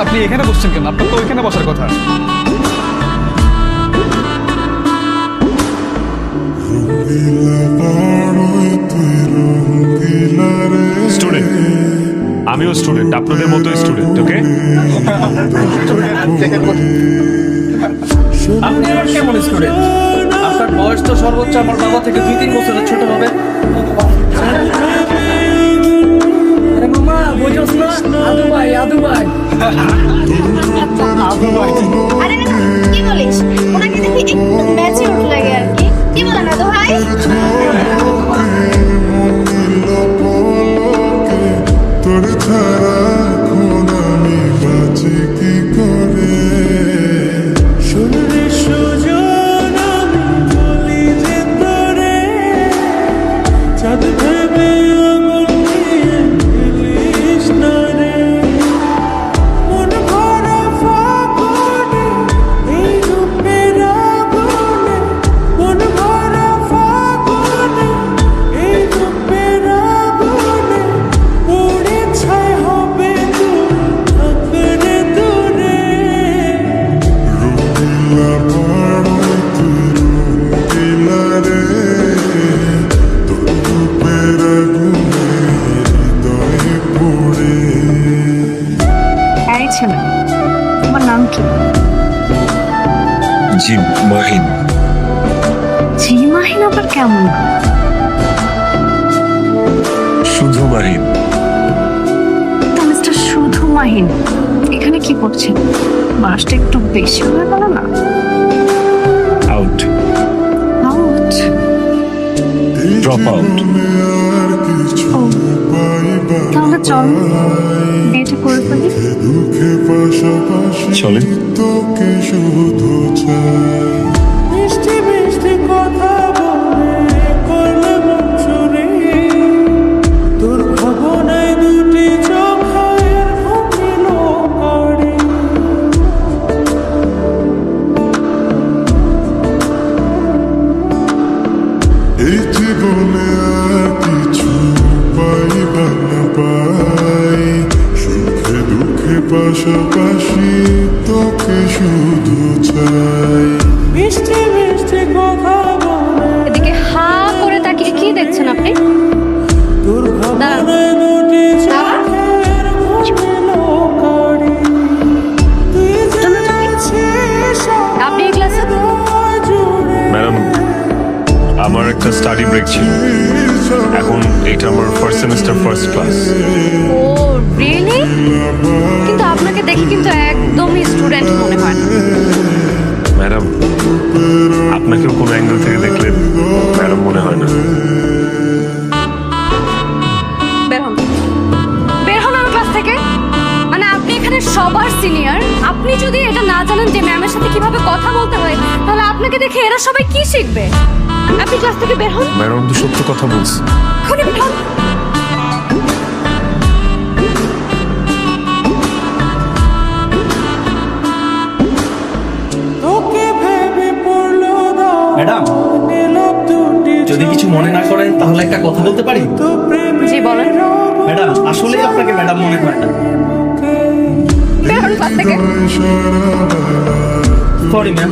আপনি এখানে বসছেন কেন? আপনার তো ওইখানে বসার কথা। স্টুডেন্ট আমিও স্টুডেন্ট আপনাদের মতো স্টুডেন্ট ওকে আপনি আমার কেমন স্টুডেন্ট আপনার বয়স তো সর্বোচ্চ আমার বাবা থেকে দুই তিন বছরের আরে না, কি বলিস? ওনাকে দেখি একটু ম্যাচিউর লাগে আর কি। কি বলেন তো ভাই? তোর ছাড়া এখন এই ছেলে। তোমার নাম কি? জি মাহিন। জি মাহিন আবার কেমন? শুধু মাহিন। তো মিস্টার শুধু মাহিন। এখানে কি করছেন মাসটা একটু বেশি হয়ে গেল না? আউট আউট ড্রপ আউট তাহলে চল এটা করে ফেলি। চলেন। তোকে শুধু মিষ্টি মিষ্টি কথা বলে করলে মন চুরি তোর ভাবনায় দুটি চোখের ঘুমিল করে এই জীবনে আর কিছু পাইবা না পাই। পাশাপাশি তোকে শুধু চাই। মিষ্টি মিষ্টি কথা বলে। এদিকে হা করে তাকিয়ে কি দেখছেন আপনি? ক্লাসে? ম্যাডাম আমার একটা স্টাডি ব্রেক ছিল। এখন এটা আমার ফার্স্ট সেমিস্টার ফার্স্ট ক্লাস ও রিয়েলি কিন্তু আপনাকে দেখে কিন্তু একদমই স্টুডেন্ট মনে হয় না। ম্যাডাম আপনাকেও কোনো অ্যাঙ্গেল থেকে দেখলে ম্যাডাম মনে হয় না। মানে আপনি এখানে সবার সিনিয়র আপনি যদি এটা না জানেন যে ম্যামের সাথে কীভাবে কথা বলতে হয় তাহলে আপনাকে দেখে এরা সবাই কি শিখবে? আপনি ক্লাস থেকে বের হন। ম্যাডাম তো সত্য কথা বলছি। ম্যাডাম যদি কিছু মনে না করেন তাহলে একটা কথা বলতে পারি? জি বলেন। ম্যাডাম আসলে আপনাকে ম্যাডাম মনে হয় না। Sorry ma'am